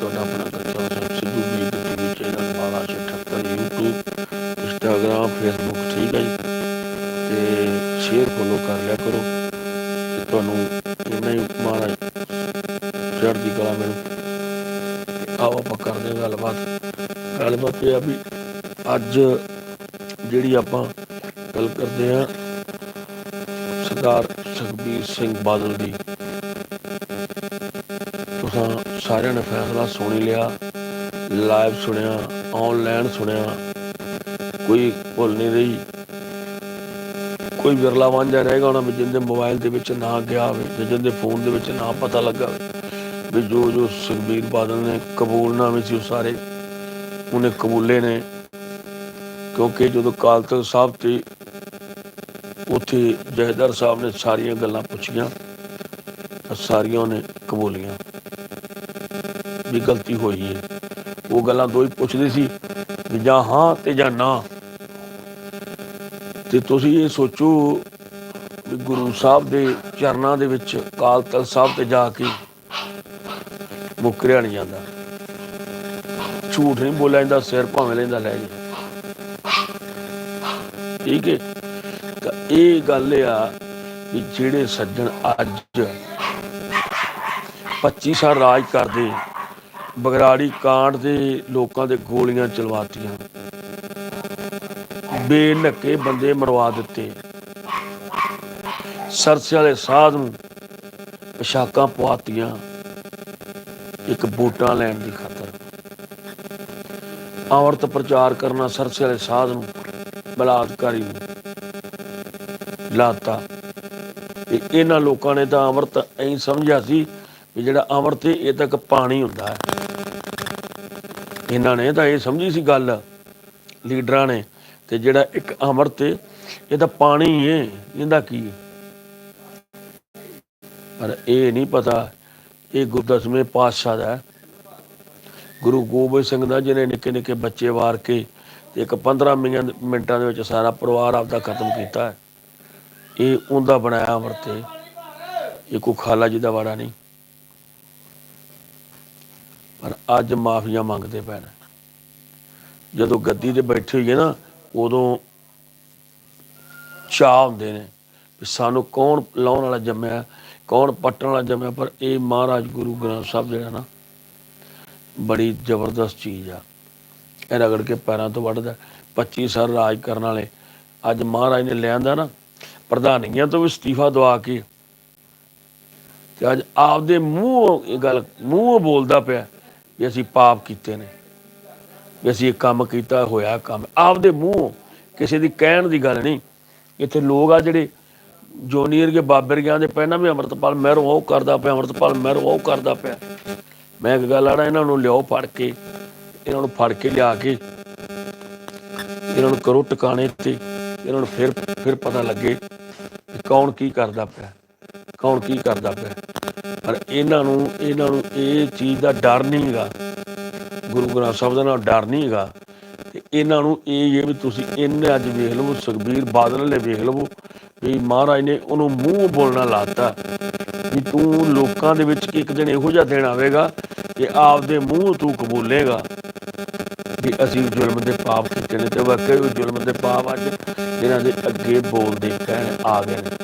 ਤੁਹਾਡਾ ਆਪਣਾ ਕੱਚਾ ਸਿੰਘ ਸਿੱਧੂ ਵੀ ਟੀਵੀ ਚੈਨਲ ਮਾਲਾ 78 YouTube Instagram Facebook ਠੀਕ ਹੈ ਜੀ ਤੇ ਸ਼ੇਅਰ ਫੋਲੋ ਕਰ ਲਿਆ ਕਰੋ ਤੇ ਤੁਹਾਨੂੰ ਇੰਨਾ ਹੀ ਮਾਰਾ ਚੜ੍ਹਦੀ ਕਲਾ ਮੈਨੂੰ ਆਓ ਆਪਾਂ ਕਰਦੇ ਹਾਂ ਗੱਲਬਾਤ ਗੱਲਬਾਤ ਇਹ ਆ ਵੀ ਅੱਜ ਜਿਹੜੀ ਆਪਾਂ ਗੱਲ ਕਰਦੇ ਹਾਂ ਸਰਦਾਰ ਸੁਖਬੀਰ ਸਿੰਘ ਬਾਦਲ ਦੀ ਸਾਰਿਆਂ ਨੇ ਫੈਸਲਾ ਸੁਣ ਹੀ ਲਿਆ ਲਾਈਵ ਸੁਣਿਆ ਆਨਲਾਈਨ ਸੁਣਿਆ, ਕੋਈ ਭੁੱਲ ਨਹੀਂ ਰਹੀ। ਕੋਈ ਵਿਰਲਾ ਵਾਂਝਾ ਰਹੇਗਾ ਉਹਨਾਂ ਵਿੱਚ ਜਿੰਦੇ ਮੋਬਾਈਲ ਦੇ ਵਿੱਚ ਨਾ ਗਿਆ ਹੋਵੇ ਜਾਂ ਜਿੰਦੇ ਫੋਨ ਦੇ ਵਿੱਚ ਨਾ ਪਤਾ ਲੱਗਾ ਵੀ ਜੋ ਜੋ ਸੁਖਬੀਰ ਬਾਦਲ ਨੇ ਕਬੂਲਨਾਮੇ ਸੀ ਉਹ ਸਾਰੇ, ਉਹਨੇ ਕਬੂਲੇ ਨੇ। ਕਿਉਂਕਿ ਜਦੋਂ ਕਾਲ ਤਖਤ ਸਾਹਿਬ ਤੇ ਉੱਥੇ ਜਹਦਰ ਸਾਹਿਬ ਨੇ ਸਾਰੀਆਂ ਗੱਲਾਂ ਪੁੱਛੀਆਂ, ਸਾਰੀਆਂ ਉਹਨੇ ਕਬੂਲੀਆਂ। ਵੀ ਗਲਤੀ ਹੋਈ ਹੈ ਉਹ ਗੱਲਾਂ ਦੋ ਹੀ ਪੁੱਛਦੇ ਸੀ ਵੀ ਜਾਂ ਹਾਂ ਤੇ ਜਾਂ ਨਾ। ਤੇ ਤੁਸੀਂ ਇਹ ਸੋਚੋ ਵੀ ਗੁਰੂ ਸਾਹਿਬ ਦੇ ਚਰਨਾਂ ਦੇ ਵਿੱਚ ਕਾਲ ਤਖਤ ਸਾਹਿਬ ਤੇ ਜਾ ਕੇ ਮੁਕਰਿਆ ਨਹੀਂ ਜਾਂਦਾ। ਝੂਠ ਨਹੀਂ ਬੋਲਿਆ ਜਾਂਦਾ, ਸਿਰ ਭਾਵੇਂ ਲੈਂਦਾ ਲੈ ਜੇ ਠੀਕ ਹੈ ਤਾਂ ਇਹ ਗੱਲ ਆ ਵੀ ਜਿਹੜੇ ਸੱਜਣ ਅੱਜ 25 ਸਾਲ ਰਾਜ ਕਰਦੇ ਬਗਰਾੜੀ ਕਾਂਡ ਦੇ ਲੋਕਾਂ ਦੇ ਗੋਲੀਆਂ ਚਲਵਾਤੀਆਂ। ਬੇਨੱਕੇ ਬੰਦੇ ਮਰਵਾ ਦਿੱਤੇ। ਸਰਸੇ ਵਾਲੇ ਸਾਧ ਨੂੰ ਪੋਸ਼ਾਕਾਂ ਪਵਾਤੀਆਂ ਇੱਕ ਵੋਟਾਂ ਲੈਣ ਦੀ ਖਾਤਰ। ਔਰਤ ਪ੍ਰਚਾਰ ਕਰਨਾ ਸਰਸੇ ਵਾਲੇ ਸਾਧ ਨੂੰ ਬਲਾਤਕਾਰੀ ਨੂੰ ਲਾਤਾ। ਤੇ ਇਹਨਾਂ ਲੋਕਾਂ ਨੇ ਤਾਂ ਅੰਮ੍ਰਿਤ ਐਂ ਸਮਝਿਆ ਸੀ ਵੀ ਜਿਹੜਾ ਅੰਮ੍ਰਿਤ ਹੈ, ਇਹ ਤੱਕ ਪਾਣੀ ਹੁੰਦਾ ਹੈ। ਇਹਨਾਂ ਨੇ ਤਾਂ ਇਹ ਸਮਝੀ ਸੀ ਗੱਲ ਲੀਡਰਾਂ ਨੇ ਤੇ ਜਿਹੜਾ ਇੱਕ ਅੰਮ੍ਰਿਤ ਹੈ, ਇਹਦਾ ਪਾਣੀ ਹੀ ਹੈ ਇਹਦਾ ਕੀ ਹੈ ਪਰ ਇਹ ਨਹੀਂ ਪਤਾ ਇਹ ਗੁਰੂ ਪਾਤਸ਼ਾਹ ਦਾ ਗੁਰੂ ਗੋਬਿੰਦ ਸਿੰਘ ਦਾ ਜਿਹਨੇ ਨਿੱਕੇ ਨਿੱਕੇ ਬੱਚੇ ਵਾਰ ਕੇ ਤੇ ਇੱਕ 15 ਮਿੰਟ ਮਿੰਟਾਂ ਦੇ ਵਿੱਚ ਸਾਰਾ ਪਰਿਵਾਰ ਆਪਦਾ ਖਤਮ ਕੀਤਾ ਇਹ ਉਹਦਾ ਬਣਾਇਆ ਅੰਮ੍ਰਿਤ ਹੈ ਇਹ ਕੋਈ ਖਾਲਾ ਜੀ ਦਾ ਵਾੜਾ ਨਹੀਂ। ਪਰ ਅੱਜ ਮਾਫੀਆਂ ਮੰਗਦੇ ਪੈਣ। ਜਦੋਂ ਗੱਦੀ ਤੇ ਬੈਠੇ ਹੋਈਏ ਨਾ, ਉਦੋਂ ਚਾਹ ਹੁੰਦੇ ਨੇ ਵੀ ਸਾਨੂੰ ਕੌਣ ਲਾਉਣ ਵਾਲਾ ਜੰਮਿਆ, ਕੌਣ ਪੱਟਣ ਵਾਲਾ ਜੰਮਿਆ, ਪਰ ਇਹ ਮਹਾਰਾਜ ਗੁਰੂ ਗ੍ਰੰਥ ਸਾਹਿਬ ਜਿਹੜਾ ਨਾ, ਬੜੀ ਜ਼ਬਰਦਸਤ ਚੀਜ਼ ਆ। ਇਹ ਰਗੜ ਕੇ ਪੈਰਾਂ ਤੋਂ ਵੱਢਦਾ 25 ਸਾਲ ਰਾਜ ਕਰਨ ਵਾਲੇ, ਅੱਜ ਮਹਾਰਾਜ ਨੇ ਲਿਆਂਦਾ ਨਾ, ਪ੍ਰਧਾਨੀਆਂ ਤੋਂ ਵੀ ਅਸਤੀਫਾ ਦਵਾ ਕੇ, ਤੇ ਅੱਜ ਆਪਦੇ ਮੂੰਹ ਇਹ ਗੱਲ, ਮੂੰਹ ਬੋਲਦਾ ਪਿਆ। ਵੀ ਅਸੀਂ ਪਾਪ ਕੀਤੇ ਨੇ, ਵੀ ਅਸੀਂ ਇਹ ਕੰਮ ਕੀਤਾ, ਹੋਇਆ ਕੰਮ। ਆਪਦੇ ਮੂੰਹ ਕਿਸੇ ਦੀ ਕਹਿਣ ਦੀ ਗੱਲ ਨਹੀਂ। ਇੱਥੇ ਲੋਕ ਆ ਜਿਹੜੇ ਜੋਨੀਅਰ ਕੇ ਬਾਬਰ ਗਿਆ ਦੇ ਪਹਿਲਾਂ ਵੀ ਅਮਰਤਪਾਲ ਮਹਿਰੋ, ਉਹ ਕਰਦਾ ਪਿਆ, ਅਮਰਤਪਾਲ ਮਹਿਰੋਂ, ਉਹ ਕਰਦਾ ਪਿਆ। ਮੈਂ ਇੱਕ ਗੱਲ ਆੜਾ ਇਹਨਾਂ ਨੂੰ ਲਿਆਓ ਫੜ ਕੇ, ਇਹਨਾਂ ਨੂੰ ਫੜ ਕੇ ਲਿਆ ਕੇ, ਇਹਨਾਂ ਨੂੰ ਕਰੋ ਟਿਕਾਣੇ ਤੇ, ਇਹਨਾਂ ਨੂੰ ਫਿਰ ਫਿਰ ਪਤਾ ਲੱਗੇ ਕੌਣ ਕੀ ਕਰਦਾ ਪਿਆ, ਕੌਣ ਕੀ ਕਰਦਾ ਪਿਆ। ਪਰ ਇਹਨਾਂ ਨੂੰ ਇਹਨਾਂ ਨੂੰ ਇਹ ਚੀਜ਼ ਦਾ ਡਰ ਨਹੀਂ ਹੈਗਾ। ਗੁਰੂ ਗ੍ਰੰਥ ਸਾਹਿਬ ਦਾ ਨਾਲ ਡਰ ਨਹੀਂ ਹੈਗਾ। ਤੇ ਇਹਨਾਂ ਨੂੰ ਇਹ ਹੈ ਵੀ ਤੁਸੀਂ ਇਹਨੇ ਅੱਜ ਵੇਖ ਲਵੋ, ਸੁਖਬੀਰ ਬਾਦਲ ਨੇ ਵੇਖ ਲਵੋ, ਵੀ ਮਹਾਰਾਜ ਨੇ ਉਹਨੂੰ ਮੂੰਹ ਬੋਲਣਾ ਲਾਤਾ ਵੀ ਤੂੰ ਲੋਕਾਂ ਦੇ ਵਿੱਚ ਇੱਕ ਦਿਨ ਇਹੋ ਜਿਹਾ ਦਿਨ ਆਵੇਗਾ ਕਿ ਆਪਦੇ ਮੂੰਹ ਤੂੰ ਕਬੂਲੇਗਾ ਵੀ ਅਸੀਂ ਜ਼ੁਲਮ ਦੇ ਪਾਪ ਕੀਤੇ ਨੇ ਤੇ ਵਾਕਈ ਉਹ ਜ਼ੁਲਮ ਦੇ ਪਾਪ ਅੱਜ ਇਹਨਾਂ ਦੇ ਅੱਗੇ ਬੋਲਦੇ ਕਹਿਣ ਆ ਗਏ ਨੇ।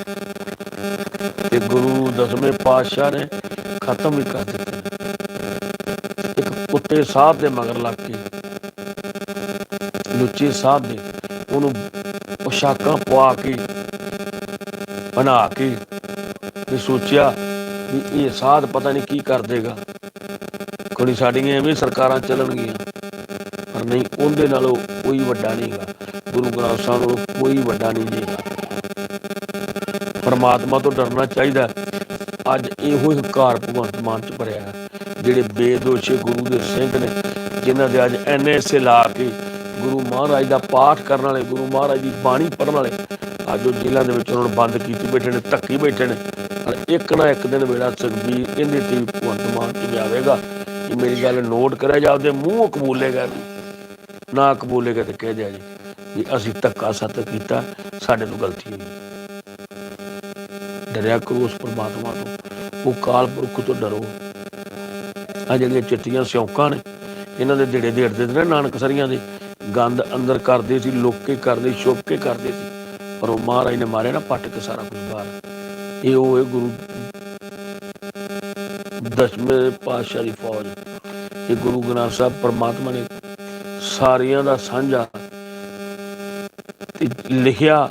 ਤੇ ਗੁਰੂ ਦਸਵੇਂ ਪਾਤਸ਼ਾਹ ਨੇ ਖਤਮ ਹੀ ਕਰ ਦਿੱਤੇ। ਇੱਕ ਕੁੱਤੇ ਸਾਧ ਦੇ ਮਗਰ ਲੱਗ ਕੇ ਲੁੱਚੇ ਸਾਧ ਦੇ ਉਹਨੂੰ ਪੋਸ਼ਾਕਾਂ ਪਵਾ ਕੇ, ਬਣਾ ਕੇ ਤੇ ਸੋਚਿਆ ਵੀ ਇਹ ਸਾਧ ਪਤਾ ਨਹੀਂ ਕੀ ਕਰ ਦੇਗਾ। ਕੋਈ ਸਾਡੀਆਂ ਐਵੇਂ ਸਰਕਾਰਾਂ ਚੱਲਣਗੀਆਂ, ਪਰ ਨਹੀਂ, ਉਹਦੇ ਨਾਲੋਂ ਕੋਈ ਵੱਡਾ ਨਹੀਂਗਾ ਗੁਰੂ ਗ੍ਰੰਥ ਸਾਹਿਬ ਨਾਲੋਂ ਕੋਈ ਵੱਡਾ ਨਹੀਂ ਜੀਗਾ ਪਰਮਾਤਮਾ ਤੋਂ ਡਰਨਾ ਚਾਹੀਦਾ ਅੱਜ ਇਹੋ ਹੀ ਹੰਕਾਰ ਭਗਵੰਤ ਮਾਨ ਚ ਭਰਿਆ ਹੈ। ਜਿਹੜੇ ਬੇਦੋਸ਼ੇ ਗੁਰੂ ਦੇ ਸਿੰਘ ਨੇ, ਜਿਨ੍ਹਾਂ ਦੇ ਅੱਜ ਐਨਐਸਏ ਲਾ ਕੇ ਗੁਰੂ ਮਹਾਰਾਜ ਦਾ ਪਾਠ ਕਰਨ ਵਾਲੇ, ਗੁਰੂ ਮਹਾਰਾਜ ਦੀ ਬਾਣੀ ਪੜ੍ਹਨ ਵਾਲੇ, ਅੱਜ ਉਹ ਜੇਲ੍ਹਾਂ ਦੇ ਵਿੱਚ ਉਹਨਾਂ ਨੂੰ ਬੰਦ ਕੀਤੀ ਬੈਠੇ ਨੇ, ਧੱਕੀ ਬੈਠੇ ਨੇ ਇੱਕ ਨਾ ਇੱਕ ਦਿਨ ਵੇੜਾ ਸੁਖਬੀਰ ਇਹਦੇ ਤੇ ਵੀ ਭਗਵੰਤ ਮਾਨ ਚ ਆਵੇਗਾ ਕਿ ਮੇਰੀ ਗੱਲ ਨੋਟ ਕਰਿਆ ਜਾਵੇ ਮੂੰਹ ਕਬੂਲੇਗਾ ਵੀ ਨਾ ਕਬੂਲੇਗਾ ਤੇ ਕਹਿ ਦਿਆ ਜੀ ਵੀ ਅਸੀਂ ਧੱਕਾ ਸੱਤ ਕੀਤਾ, ਸਾਡੇ ਤੋਂ ਗਲਤੀ ਹੋਈ ਡਰਿਆ ਕਰੋ ਉਸ ਪਰਮਾਤਮਾ ਤੋਂ। ਉਹ ਕਾਲ ਪੁਰਖ ਤੋਂ ਡਰੋ। ਆ ਜਿਹੜੀਆਂ ਚਿੱਟੀਆਂ ਸਿਉਂਕਾਂ ਨੇ, ਇਹਨਾਂ ਦੇ ਢੇੜੇ ਢੇੜਦੇ ਨੇ ਨਾਨਕ ਸਰੀਆਂ ਦੇ, ਗੰਦ ਅੰਦਰ ਕਰਦੇ ਸੀ, ਲੋਕੇ ਕਰਦੇ ਛੁਪ ਕੇ ਕਰਦੇ ਸੀ। ਪਰ ਉਹ ਮਹਾਰਾਜ ਨੇ ਮਾਰਿਆ ਨਾ ਪੱਟ ਕੇ ਸਾਰਾ ਕੁਝ ਬਾਹਰ। ਇਹ ਉਹ ਹੈ ਗੁਰੂ ਦਸਵੇਂ ਪਾਤਸ਼ਾਹ ਦੀ ਫੌਜ। ਇਹ ਗੁਰੂ ਗ੍ਰੰਥ ਸਾਹਿਬ ਪਰਮਾਤਮਾ ਨੇ ਸਾਰਿਆਂ ਦਾ ਸਾਂਝਾ ਲਿਖਿਆ,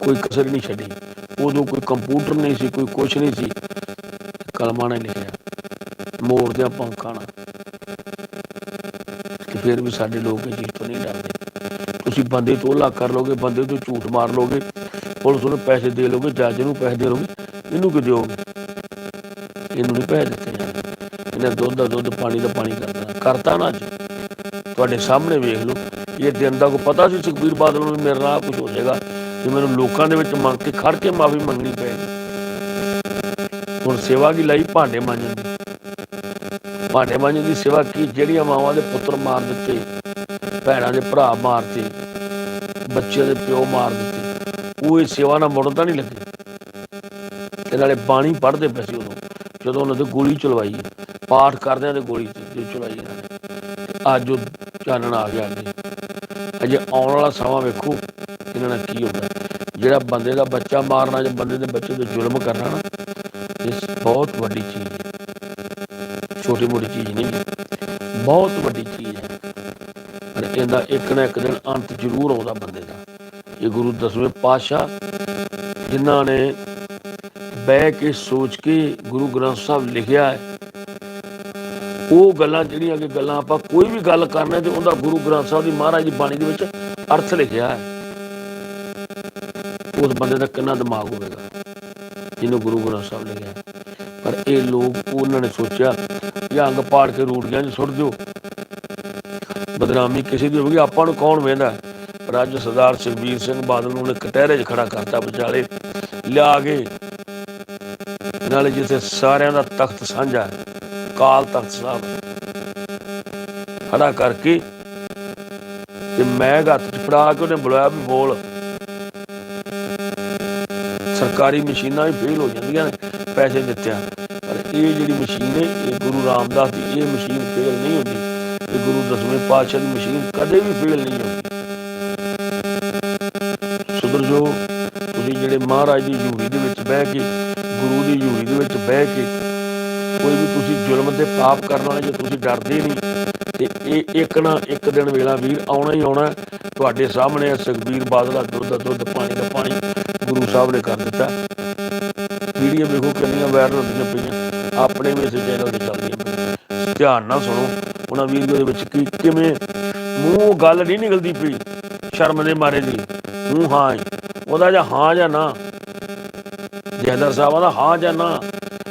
ਕੋਈ ਕਸਰ ਨਹੀਂ ਛੱਡੀ। ਉਦੋਂ ਕੋਈ ਕੰਪਿਊਟਰ ਨਹੀਂ ਸੀ, ਕੋਈ ਕੁਛ ਨਹੀਂ ਸੀ। ਕਲਮਾਂ ਨੇ ਲਿਖਿਆ। ਮੋੜਦਿਆਂ ਪੰਖਾਂ ਨਾਲ। ਕਿ ਫਿਰ ਵੀ ਸਾਡੇ ਲੋਕ ਇਹ ਚੀਜ਼ ਤੋਂ ਨਹੀਂ ਡਰਦੇ। ਤੁਸੀਂ ਬੰਦੇ ਤੋਂ ਲਾ ਕਰ ਲੋਗੇ ਬੰਦੇ ਤੋਂ ਝੂਠ ਮਾਰ ਲੋਗੇ ਪੁਲਿਸ ਨੂੰ ਪੈਸੇ ਦੇ ਲੋਗੇ ਜੱਜ ਨੂੰ ਪੈਸੇ ਦੇ ਲੋਗੇ ਇਹਨੂੰ ਕਿ ਦਿਓਗੇ? ਇਹਨੂੰ ਨਹੀਂ ਪੈਸੇ ਦਿੱਤੇ ਜਾਣੇ ਇਹਨੇ ਦੁੱਧ ਦਾ ਦੁੱਧ, ਪਾਣੀ ਦਾ ਪਾਣੀ ਕਰ ਕਰਤਾ ਨਾ ਅੱਜ। ਤੁਹਾਡੇ ਸਾਹਮਣੇ ਵੇਖ ਲਓ। ਇਹ ਦਿਨ ਦਾ ਕੋ ਪਤਾ ਸੀ, ਸੁਖਬੀਰ ਬਾਦਲ ਨੂੰ ਵੀ ਮੇਰੇ ਨਾਲ ਕੁਝ ਹੋ ਜਾਏਗਾ ਕਿ ਮੈਨੂੰ ਲੋਕਾਂ ਦੇ ਵਿੱਚ ਮੰਗ ਕੇ ਖੜ ਕੇ ਮਾਫੀ ਮੰਗਣੀ ਪਏਗੀ ਹੁਣ ਸੇਵਾ ਕੀ ਲਈ ਭਾਂਡੇ ਮਾਂਜਣ ਦੀ? ਭਾਂਡੇ ਮਾਂਜਣ ਦੀ ਸੇਵਾ ਕੀ? ਜਿਹੜੀਆਂ ਮਾਵਾਂ ਦੇ ਪੁੱਤਰ ਮਾਰ ਦਿੱਤੇ, ਭੈਣਾਂ ਦੇ ਭਰਾ ਮਾਰਤੇ ਬੱਚਿਆਂ ਦੇ ਪਿਓ ਮਾਰ ਦਿੱਤੇ, ਉਹ ਇਹ ਸੇਵਾ ਨਾਲ ਮੁੜਨ ਤਾਂ ਨਹੀਂ ਲੱਗੇ। ਤੇ ਨਾਲੇ ਬਾਣੀ ਪੜ੍ਹਦੇ ਪਏ ਸੀ ਉਦੋਂ, ਜਦੋਂ ਉਹਨਾਂ ਤੇ ਗੋਲੀ ਚਲਵਾਈ, ਪਾਠ ਕਰਦਿਆਂ ਤੇ ਗੋਲੀ ਜੋ ਚਲਾਈ ਇਹਨਾਂ ਨੇ। ਅੱਜ ਉਹ ਚਾਨਣ ਆ ਗਿਆ ਅੱਗੇ। ਅਜੇ ਆਉਣ ਵਾਲਾ ਸਮਾਂ ਵੇਖੋ। ਇਹਨਾਂ ਨਾਲ ਕੀ ਹੋਣਾ ਜਿਹੜਾ ਬੰਦੇ ਦਾ ਬੱਚਾ ਮਾਰਨਾ, ਜਾਂ ਬੰਦੇ ਦੇ ਬੱਚੇ ਤੇ ਜ਼ੁਲਮ ਕਰਨਾ ਨਾ, ਇਹ ਬਹੁਤ ਵੱਡੀ ਚੀਜ਼ ਹੈ। ਛੋਟੀ ਮੋਟੀ ਚੀਜ਼ ਨਹੀਂ ਬਹੁਤ ਵੱਡੀ ਚੀਜ਼ ਹੈ। ਪਰ ਇਹਦਾ ਇੱਕ ਨਾ ਇੱਕ ਦਿਨ ਅੰਤ ਜ਼ਰੂਰ ਆਉਂਦਾ ਬੰਦੇ ਦਾ। ਇਹ ਗੁਰੂ ਦਸਵੇਂ ਪਾਤਸ਼ਾਹ, ਜਿਨ੍ਹਾਂ ਨੇ ਬਹਿ ਕੇ ਸੋਚ ਕੇ ਗੁਰੂ ਗ੍ਰੰਥ ਸਾਹਿਬ ਲਿਖਿਆ ਹੈ, ਉਹ ਗੱਲਾਂ ਜਿਹੜੀਆਂ ਕਿ ਗੱਲਾਂ ਆਪਾਂ ਕੋਈ ਵੀ ਗੱਲ ਕਰਨਾ ਤੇ ਉਹਦਾ ਗੁਰੂ ਗ੍ਰੰਥ ਸਾਹਿਬ ਦੀ ਮਹਾਰਾਜ ਦੀ ਬਾਣੀ ਦੇ ਵਿੱਚ ਅਰਥ ਲਿਖਿਆ ਹੈ। ਉਸ ਬੰਦੇ ਦਾ ਕਿੰਨਾ ਦਿਮਾਗ ਹੋਵੇਗਾ, ਜਿਹਨੂੰ ਗੁਰੂ ਗ੍ਰੰਥ ਸਾਹਿਬ ਲਿਖਿਆ ਹੈ। ਪਰ ਇਹ ਲੋਕ, ਉਹਨਾਂ ਨੇ ਸੋਚਿਆ ਕਿ ਅੰਗ ਪਾੜ ਕੇ ਰੂੜੀਆਂ 'ਚ ਸੁੱਟ ਦਿਓ। ਬਦਨਾਮੀ ਕਿਸੇ ਦੀ ਹੋਵੇਗੀ ਆਪਾਂ ਨੂੰ ਕੌਣ ਵੇਂਦਾ ਪਰ ਅੱਜ ਸਰਦਾਰ ਸੁਖਬੀਰ ਸਿੰਘ ਬਾਦਲ ਨੂੰ ਨੇ ਕਟਹਿਰੇ 'ਚ ਖੜਾ ਕਰਤਾ ਵਿਚਾਲੇ। ਲਿਆ ਕੇ, ਨਾਲੇ ਜਿੱਥੇ ਸਾਰਿਆਂ ਦਾ ਤਖਤ ਸਾਂਝਾ ਕਾਲ ਤਖਤ ਸਾਹਿਬ। ਖੜਾ ਕਰਕੇ, ਤੇ ਮੈਂ ਹੱਥ ਚ ਫੜਾ ਕੇ ਉਹਨੇ ਬੁਲਾਇਆ ਵੀ ਬੋਲ। ਸਰਕਾਰੀ ਮਸ਼ੀਨਾਂ ਵੀ ਫੇਲ ਹੋ ਜਾਂਦੀਆਂ ਨੇ, ਪੈਸੇ ਦਿੱਤਿਆਂ। ਪਰ ਇਹ ਜਿਹੜੀ ਮਸ਼ੀਨ ਹੈ, ਇਹ ਗੁਰੂ ਰਾਮਦਾਸ ਦੀ, ਇਹ ਮਸ਼ੀਨ ਫੇਲ ਨਹੀਂ ਹੁੰਦੀ। ਇਹ ਗੁਰੂ ਦਸਵੇਂ ਪਾਤਸ਼ਾਹ ਦੀ ਮਸ਼ੀਨ ਕਦੇ ਵੀ ਫੇਲ ਨਹੀਂ ਹੁੰਦੀ। ਸੁਧਰ ਜੋ ਤੁਸੀਂ ਜਿਹੜੇ ਮਹਾਰਾਜ ਦੀ ਹਜ਼ੂਰੀ ਦੇ ਵਿੱਚ ਬਹਿ ਕੇ, ਗੁਰੂ ਦੀ ਹਜ਼ੂਰੀ ਦੇ ਵਿੱਚ ਬਹਿ ਕੇ, ਕੋਈ ਵੀ ਤੁਸੀਂ ਜ਼ੁਲਮ ਤੇ ਪਾਪ ਕਰਨ ਵਾਲੇ ਜੇ ਤੁਸੀਂ ਡਰਦੇ ਨਹੀਂ, ਤੇ ਇਹ ਇੱਕ ਨਾ ਇੱਕ ਦਿਨ ਵੇਲਾ ਵੀਰ ਆਉਣਾ ਹੀ ਆਉਣਾ। ਤੁਹਾਡੇ ਸਾਹਮਣੇ ਹੈ ਸੁਖਬੀਰ ਬਾਦਲ ਦਾ ਦੁੱਧ ਦਾ ਦੁੱਧ, ਪਾਣੀ ਦਾ ਪਾਣੀ। ਗੁਰੂ ਸਾਹਿਬ ਨੇ ਕਰ ਦਿੱਤਾ। ਵੀਡੀਓ ਵੇਖੋ ਕਿੰਨੀਆਂ ਵਾਇਰਲ ਹੁੰਦੀਆਂ ਪਈਆਂ। ਆਪਣੇ ਵੀ ਇਸ ਚੈਨਲ ਤੇ ਚੱਲਦੀਆਂ ਧਿਆਨ ਨਾਲ ਸੁਣੋ, ਉਹਨਾਂ ਵੀਡੀਓ ਦੇ ਵਿੱਚ ਕੀ ਕਿਵੇਂ ਮੂੰਹ ਗੱਲ ਨਹੀਂ ਨਿਕਲਦੀ ਪਈ, ਸ਼ਰਮ ਦੇ ਮਾਰੇ ਦੀ। ਮੂੰਹ ਹਾਂ ਉਹਦਾ ਜਾਂ ਹਾਂ ਜਾਂ ਨਾ। ਜਹਦਰ ਸਾਹਿਬ ਦਾ ਹਾਂ ਜਾਂ ਨਾ।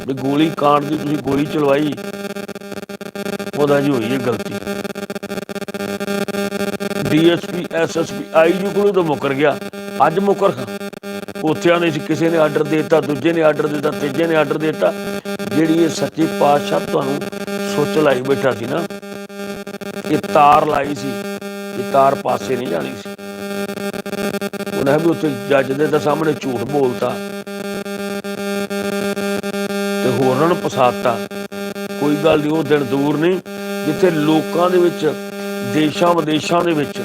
ਵੀ ਗੋਲੀ ਕਾਂਡ ਦੀ ਤੁਸੀਂ ਗੋਲੀ ਚਲਵਾਈ। ਉਹਦਾ ਜੀ ਹੋਈ ਹੈ ਗਲਤੀ। ਡੀਐਸਪੀ ਐਸਐਸਪੀ ਆਈਜੀ ਕੋਲੋਂ ਤਾਂ ਮੁੱਕਰ ਗਿਆ। ਅੱਜ ਮੁੱਕਰ ਉੱਥੇ ਆਨੇ ਸੀ, ਕਿਸੇ ਨੇ ਆਰਡਰ ਦਿੱਤਾ, ਦੂਜੇ ਨੇ ਆਰਡਰ ਦਿੱਤਾ, ਤੀਜੇ ਨੇ ਆਰਡਰ ਦਿੱਤਾ। ਜਿਹੜੀ ਇਹ ਸੱਚੀ ਪਾਤਸ਼ਾਹ ਤੁਹਾਨੂੰ ਸੋਚ ਲਾਈ ਬੈਠਾ ਸੀ ਨਾ, ਇਹ ਤਾਰ ਲਾਈ ਸੀ, ਇਹ ਤਾਰ ਪਾਸੇ ਨਹੀਂ ਜਾਣੀ ਸੀ। ਉਹਨਾਂ ਵੀ ਉੱਥੇ ਜੱਜ ਦੇ ਤਾਂ ਸਾਹਮਣੇ ਝੂਠ ਬੋਲਤਾ। ਤੇ ਹੋਰਾਂ ਨੂੰ ਫਸਾਤਾ। ਕੋਈ ਗੱਲ ਨਹੀਂ ਉਹ ਦਿਨ ਦੂਰ ਨਹੀਂ ਜਿੱਥੇ ਲੋਕਾਂ ਦੇ ਵਿੱਚ ਦੇਸ਼ਾਂ ਵਿਦੇਸ਼ਾਂ ਦੇ ਵਿੱਚ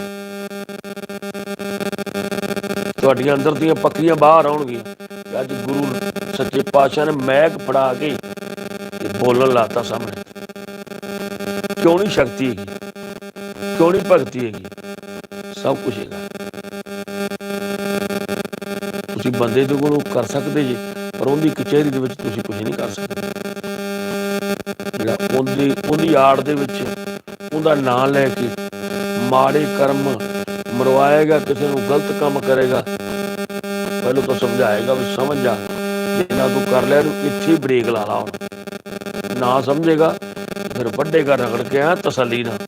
ਤੁਹਾਡੀਆਂ ਅੰਦਰ ਦੀਆਂ ਪੱਕੀਆਂ ਬਾਹਰ ਆਉਣਗੀਆਂ। ਅੱਜ ਗੁਰੂ ਸੱਚੇ ਪਾਤਸ਼ਾਹ ਨੇ ਮੈਕ ਫੜਾ ਕੇ ਤੇ ਬੋਲਣ ਲਾਤਾ ਸਾਹਮਣੇ। ਕਿਉਂ ਨਹੀਂ ਸ਼ਕਤੀ ਹੈਗੀ? ਕਿਉਂ ਨਹੀਂ ਭਗਤੀ ਹੈਗੀ? ਸਭ ਕੁਝ ਹੈਗਾ। ਤੁਸੀਂ ਬੰਦੇ ਦੇ ਕੋਲੋਂ ਕਰ ਸਕਦੇ ਜੀ, ਪਰ ਉਹਦੀ ਕਚਹਿਰੀ ਦੇ ਵਿੱਚ ਤੁਸੀਂ ਕੁਝ ਨਹੀਂ ਕਰ ਸਕਦੇ। ਜਿਹੜਾ ਉਹਦੀ ਉਹਦੀ ਆੜ ਦੇ ਵਿੱਚ ਉਹਦਾ ਨਾਂ ਲੈ ਕੇ ਮਾੜੇ ਕਰਮ ਮਰਵਾਏਗਾ, ਕਿਸੇ ਨੂੰ ਗਲਤ ਕੰਮ ਕਰੇਗਾ ਪਹਿਲਾਂ ਤਾਂ ਸਮਝਾਏਗਾ ਵੀ ਸਮਝ ਜਾ। ਜਿੰਨਾ ਤੂੰ ਕਰ ਲਿਆ, ਤੂੰ ਇੱਥੇ ਬ੍ਰੇਕ ਲਾ ਲਾ ਹੁਣ। ਨਾ ਸਮਝੇਗਾ, ਫਿਰ ਵੱਡੇਗਾ ਰਗੜ ਕੇ ਆ ਤਸੱਲੀ ਨਾਲ।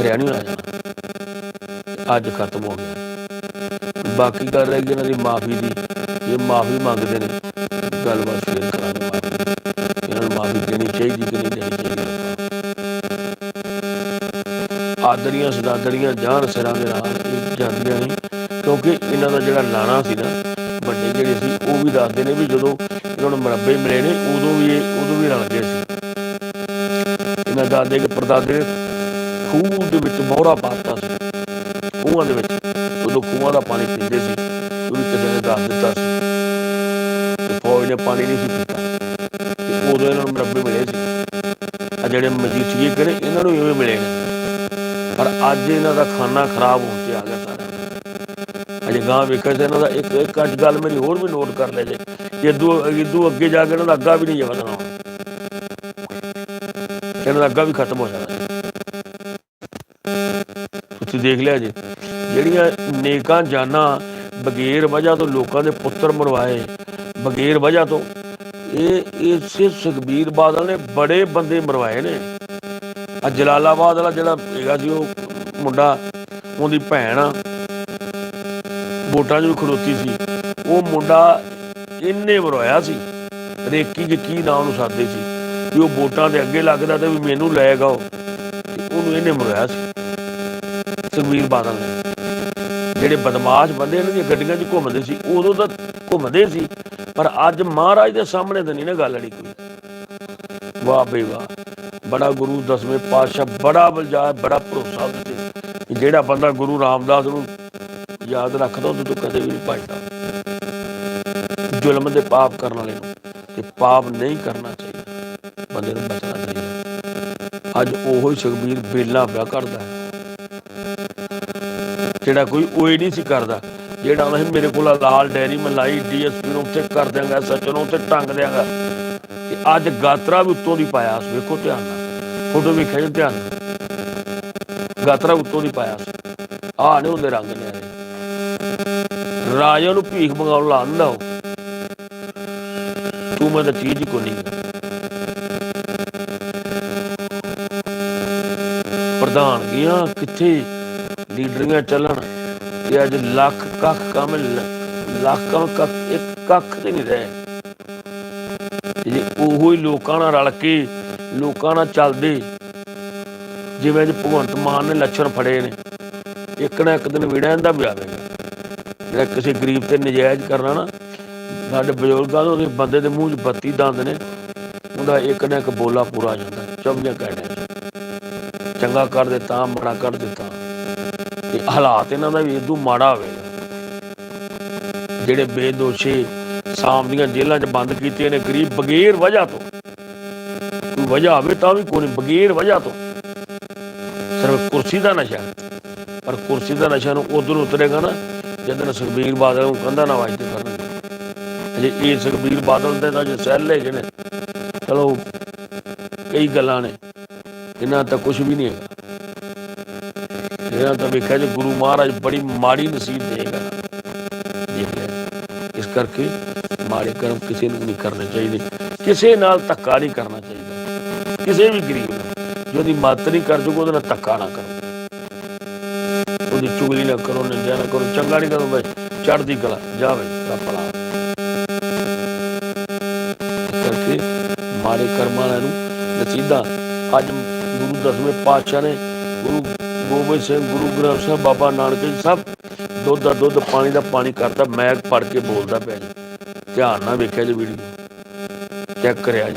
ਹਰਿਆਣੀ ਆ ਜਾਣਾ ਅੱਜ ਖਤਮ ਹੋ ਗਿਆ। ਬਾਕੀ ਗੱਲ ਰਹਿ ਗਈ ਇਹਨਾਂ ਦੀ ਮਾਫੀ ਦੀ। ਇਹ ਮਾਫੀ ਮੰਗਦੇ ਨੇ। ਗੱਲਬਾਤ ਫੇਰ ਆਦਰੀਆਂ ਸਦਾਦਰੀਆਂ ਜਾਨ ਸਿਰਾਂ ਦੇ ਨਾਲ ਇਹ ਜਾਂਦੀਆਂ ਨਹੀਂ ਕਿਉਂਕਿ ਇਹਨਾਂ ਦਾ ਜਿਹੜਾ ਲਾਣਾ ਸੀ ਨਾ, ਵੱਡੇ ਜਿਹੜੇ ਸੀ, ਉਹ ਵੀ ਦੱਸਦੇ ਨੇ ਵੀ ਜਦੋਂ ਇਹਨਾਂ ਨੂੰ ਮਰੱਬੇ ਮਿਲੇ ਨੇ, ਉਦੋਂ ਵੀ ਇਹ, ਉਦੋਂ ਵੀ ਰਲ ਗਏ ਸੀ। ਇਹਨਾਂ ਦਾਦੇ ਕੇ ਪਰਦਾਦੇ ਖੂਹ ਦੇ ਵਿੱਚ ਮੋਹਰਾ ਪਾਤਾ ਸੀ। ਖੂਹਾਂ ਦੇ ਵਿੱਚ, ਉਦੋਂ ਖੂਹਾਂ ਦਾ ਪਾਣੀ ਪੀਂਦੇ ਸੀ, ਉਹ ਵੀ ਕਿਸੇ ਨੇ ਦੱਸ ਦਿੱਤਾ ਸੀ। ਤੇ ਫੌਜ ਨੇ ਪਾਣੀ ਨਹੀਂ ਸੀ ਪੀਤਾ। ਤੇ ਉਦੋਂ ਇਹਨਾਂ ਨੂੰ ਮਰੱਬੇ ਮਿਲੇ ਸੀ। ਆ ਜਿਹੜੇ ਮਜੀਠੀਏ ਕਿਹੜੇ, ਇਹਨਾਂ ਨੂੰ ਇਵੇਂ ਮਿਲੇ ਨੇ। ਪਰ ਅੱਜ ਇਹਨਾਂ ਦਾ ਖਾਣਾ ਖਰਾਬ ਹੋ ਕੇ ਆ ਗਿਆ ਸਾਰਾ। ਅਜੇ ਗਾਂ ਵੇਖਿਆ ਤੇ ਇਹਨਾਂ ਦਾ ਇੱਕ ਇੱਕ ਅੱਜ ਗੱਲ ਮੇਰੀ ਹੋਰ ਵੀ ਨੋਟ ਕਰ ਲੈ ਜੇ। ਇਦੋਂ ਇਦੋਂ ਅੱਗੇ ਜਾ ਕੇ ਇਹਨਾਂ ਦਾ ਅੱਗਾ ਵੀ ਨਹੀਂ ਵਧਣਾ ਇਹਨਾਂ ਦਾ ਅੱਗਾ ਵੀ ਖਤਮ ਹੋ ਜਾਣਾ ਤੁਸੀਂ ਦੇਖ ਲਿਆ ਜੇ, ਜਿਹੜੀਆਂ ਨੇਕਾਂ ਜਾਨਾਂ ਬਗੈਰ ਵਜ੍ਹਾ ਤੋਂ ਲੋਕਾਂ ਦੇ ਪੁੱਤਰ ਮਰਵਾਏ, ਬਗੈਰ ਵਜ੍ਹਾ ਤੋਂ, ਇਹ ਇਸੇ ਸੁਖਬੀਰ ਬਾਦਲ ਨੇ ਬੜੇ ਬੰਦੇ ਮਰਵਾਏ ਨੇ। ਆ ਜਲਾਲਾਬਾਦ ਵਾਲਾ ਜਿਹੜਾ ਹੈਗਾ ਸੀ, ਉਹ ਮੁੰਡਾ, ਉਹਦੀ ਭੈਣ ਆ। ਵੋਟਾਂ 'ਚ ਵੀ ਖੜੋਤੀ ਸੀ। ਉਹ ਮੁੰਡਾ ਇੰਨੇ ਮਰਵਾਇਆ ਸੀ, ਰੇਕੀ ਦੇ ਕੀ ਨਾਂ ਉਹਨੂੰ ਸਾਦੇ ਸੀ, ਵੀ ਉਹ ਵੋਟਾਂ ਦੇ ਅੱਗੇ ਲੱਗਦਾ ਤੇ ਵੀ ਮੈਨੂੰ ਲੈ ਗਾਓ ਉਹਨੂੰ ਇਹਨੇ ਮਰਵਾਇਆ ਸੀ, ਸੁਖਬੀਰ ਬਾਦਲ ਨੇ। ਜਿਹੜੇ ਬਦਮਾਸ਼ ਬੰਦੇ ਇਹਨਾਂ ਦੀਆਂ ਗੱਡੀਆਂ 'ਚ ਘੁੰਮਦੇ ਸੀ, ਉਦੋਂ ਤਾਂ ਘੁੰਮਦੇ ਸੀ, ਪਰ ਅੱਜ ਮਹਾਰਾਜ ਦੇ ਸਾਹਮਣੇ ਤਾਂ ਨਹੀਂ ਨਾ ਗੱਲ ਅੜੀ ਕੋਈ। ਵਾਹ ਬਈ ਵਾਹ। ਬੜਾ ਗੁਰੂ ਦਸਵੇਂ ਪਾਤਸ਼ਾਹ, ਬੜਾ ਬਲਜਾ ਬੜਾ ਭਰੋਸਾ ਉਹਦੇ ਜਿਹੜਾ ਬੰਦਾ ਗੁਰੂ ਰਾਮਦਾਸ ਨੂੰ ਯਾਦ ਰੱਖਦਾ, ਉਹਦੇ ਤੋਂ ਕਦੇ ਵੀ ਨਹੀਂ ਭੱਜਦਾ। ਜ਼ੁਲਮ ਦੇ ਪਾਪ ਕਰਨ ਵਾਲੇ ਨੂੰ ਤੇ ਪਾਪ ਨਹੀਂ ਕਰਨਾ ਚਾਹੀਦਾ, ਬੰਦੇ ਨੂੰ ਬਚਣਾ ਚਾਹੀਦਾ। ਅੱਜ ਉਹੋ ਹੀ ਸੁਖਬੀਰ ਬੇਲਾ ਪਿਆ ਕਰਦਾ ਹੈ। ਜਿਹੜਾ ਕੋਈ ਓਏ ਨਹੀਂ ਸੀ ਕਰਦਾ, ਜਿਹੜਾ ਉਹਨੇ ਮੇਰੇ ਕੋਲ ਲਾਲ ਡੈਰੀ ਮਲਾਈ ਡੀਐਸਪੀ ਨੂੰ, ਉੱਥੇ ਕਰ ਦਿਆਂਗਾ, ਸੱਚ ਨੂੰ, ਉੱਥੇ ਟੰਗ ਦਿਆਂਗਾ। ਅੱਜ ਗਾਤਰਾ ਵੀ ਉੱਤੋਂ ਦੀ ਪਾਇਆ ਸੀ, ਵੇਖੋ ਧਿਆਨ ਨਾਲ। ਫੋਟੋ ਵੀ ਖਿੱਚ, ਧਿਆਨ ਗਾਤਰਾ ਉੱਤੋਂ ਦੀ ਪਾਇਆ ਸੀ। ਆਹ ਨੇ ਉਹਦੇ ਰੰਗ ਨੇ ਰਾਜਾ ਨੂੰ ਭੀਖ ਮੰਗਾਉਣ ਲਾਉਂਦਾ ਉਹ। ਤੂੰ ਮੈਂ ਤਾਂ ਚੀਜ਼ ਹੀ ਕੋਈ ਨਹੀਂ ਗਿਆ ਕਿੱਥੇ ਲੀਡਰੀਆਂ ਚੱਲਣ? ਤੇ ਅੱਜ ਲੱਖ ਕੱਖ ਕੰਮ, ਲ- ਲੱਖ ਕੰਮ ਕੱਖ, ਇੱਕ ਕੱਖ ਤੇ ਨਹੀਂ ਰਹੇ। ਉਹੋ ਹੀ ਲੋਕਾਂ ਨਾਲ ਰਲ ਕੇ, ਲੋਕਾਂ ਨਾਲ ਚੱਲਦੇ। ਜਿਵੇਂ ਅੱਜ ਭਗਵੰਤ ਮਾਨ ਨੇ ਲੱਛਣ ਫੜੇ ਨੇ। ਇੱਕ ਨਾ ਇੱਕ ਦਿਨ ਵਿੜਿਆਂ ਦਾ ਵੀ ਆਵੇਗਾ ਜਿਹੜਾ ਕਿਸੇ ਗਰੀਬ ਤੇ ਨਜਾਇਜ਼ ਕਰਨਾ ਨਾ, ਸਾਡੇ ਬਜ਼ੁਰਗਾਂ ਦੇ ਉਹਦੇ ਬੰਦੇ ਦੇ ਮੂੰਹ 'ਚ ਬੱਤੀ ਦੰਦ ਨੇ, ਉਹਦਾ ਇੱਕ ਨਾ ਇੱਕ ਬੋਲਾ ਪੂਰਾ ਆ ਜਾਂਦਾ 24 ਘੰਟੇ 'ਚ। ਚੰਗਾ ਕਰ ਦਿੱਤਾ, ਮਾੜਾ ਕਰ ਦਿੱਤਾ। ਤੇ ਹਾਲਾਤ ਇਹਨਾਂ ਦਾ ਵੀ ਇਦੋਂ ਮਾੜਾ ਹੋਵੇਗਾ ਜਿਹੜੇ ਬੇਦੋਸ਼ੀ ਸਾਮ ਦੀਆਂ ਜੇਲ੍ਹਾਂ 'ਚ ਬੰਦ ਕੀਤੇ ਨੇ, ਗਰੀਬ ਬਗੈਰ ਵਜ੍ਹਾ ਤੋਂ। ਕੋਈ ਵਜ੍ਹਾ ਹੋਵੇ ਤਾਂ ਵੀ ਕੋਈ ਬਗੈਰ ਵਜ੍ਹਾ ਤੋਂ। ਸਿਰਫ ਕੁਰਸੀ ਦਾ ਨਸ਼ਾ। ਪਰ ਕੁਰਸੀ ਦਾ ਨਸ਼ਾ ਨੂੰ ਉਧਰ ਉਤਰੇਗਾ ਨਾ ਜਦੋਂ ਸੁਖਬੀਰ ਬਾਦਲ ਨੂੰ ਕੰਧਾ ਨਾ ਵਾਜਦੇ ਕਰਨਗੇ ਅਜੇ ਇਹ ਸੁਖਬੀਰ ਬਾਦਲ ਦੇ ਤਾਂ ਜੇ ਸੈੱਲ ਹੈਗੇ ਨੇ। ਚਲੋ, ਕਈ ਗੱਲਾਂ ਨੇ। ਇਹਨਾਂ ਤਾਂ ਕੁਝ ਵੀ ਨਹੀਂ ਹੈਗਾ। ਇਹਨਾਂ ਤਾਂ ਵੇਖਿਆ ਜੇ ਗੁਰੂ ਮਹਾਰਾਜ ਬੜੀ ਮਾੜੀ ਨਸੀਬ ਦੇਗਾ ਦੇਖ ਲੈ ਇਸ ਕਰਕੇ ਮਾੜੇ ਕਰਮ ਕਿਸੇ ਨੂੰ ਨਹੀਂ ਕਰਨੇ ਚਾਹੀਦੇ। ਕਿਸੇ ਨਾਲ ਧੱਕਾ ਨਹੀਂ ਕਰਨਾ ਚਾਹੀਦਾ। ਕਿਸੇ ਵੀ ਗਰੀਬ ਨਾਲ। ਜੋ ਉਹਦੀ ਮਦਦ ਨਹੀਂ ਕਰ ਜੂਗਾ ਉਹਦੇ ਨਾਲ ਧੱਕਾ ਨਾ ਕਰੋ। ਉਹਦੀ ਚੁਗਲੀ ਨਾ ਕਰੋ ਨਿੰਦਿਆ ਨਾ ਕਰੋ। ਚੰਗਾ ਨਹੀਂ ਕਰੋ ਬਈ ਚੜ੍ਹਦੀ ਕਲਾ ਜਾ ਬਈ ਰੱਬ ਇਸ ਕਰਕੇ ਮਾੜੇ ਕਰਮਾਂ ਨੂੰ ਨਸੀਦਾ ਅੱਜ ਗੁਰੂ ਦਸਵੇਂ ਪਾਤਸ਼ਾਹ ਨੇ ਗੁਰੂ ਗੋਬਿੰਦ ਸਿੰਘ, ਗੁਰੂ ਗ੍ਰੰਥ ਸਾਹਿਬ, ਬਾਬਾ ਨਾਨਕ ਜੀ ਸਭ ਦੁੱਧ ਦਾ ਦੁੱਧ, ਪਾਣੀ ਦਾ ਪਾਣੀ ਕਰਦਾ ਮੈਂ ਪੜ ਕੇ ਬੋਲਦਾ ਪਿਆ ਜੀ। ਧਿਆਨ ਨਾਲ ਵੇਖਿਆ ਜੀ ਵੀਡੀਓ। ਚੈੱਕ ਕਰਿਆ ਜੀ।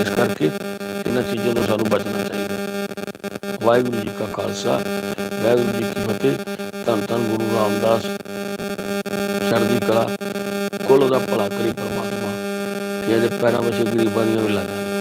ਇਸ ਕਰਕੇ ਇਹਨਾਂ ਚੀਜ਼ਾਂ ਤੋਂ ਸਾਨੂੰ ਬਚਣਾ ਚਾਹੀਦਾ। ਵਾਹਿਗੁਰੂ ਜੀ ਕਾ ਖਾਲਸਾ, ਵਾਹਿਗੁਰੂ ਜੀ ਕੀ ਫਤਿਹ। ਧੰਨ ਧੰਨ ਗੁਰੂ ਰਾਮਦਾਸ ਚੜ੍ਹਦੀ ਕਲਾ, ਕੋਲੋਂ ਦਾ ਭਲਾ ਕਰੀ ਪਰਮਾਤਮਾ। ਕਿ ਇਹਦੇ ਪੈਰਾਂ ਵਿੱਚ ਗਰੀਬਾਂ ਦੀਆਂ ਵੀ ਲੱਗ।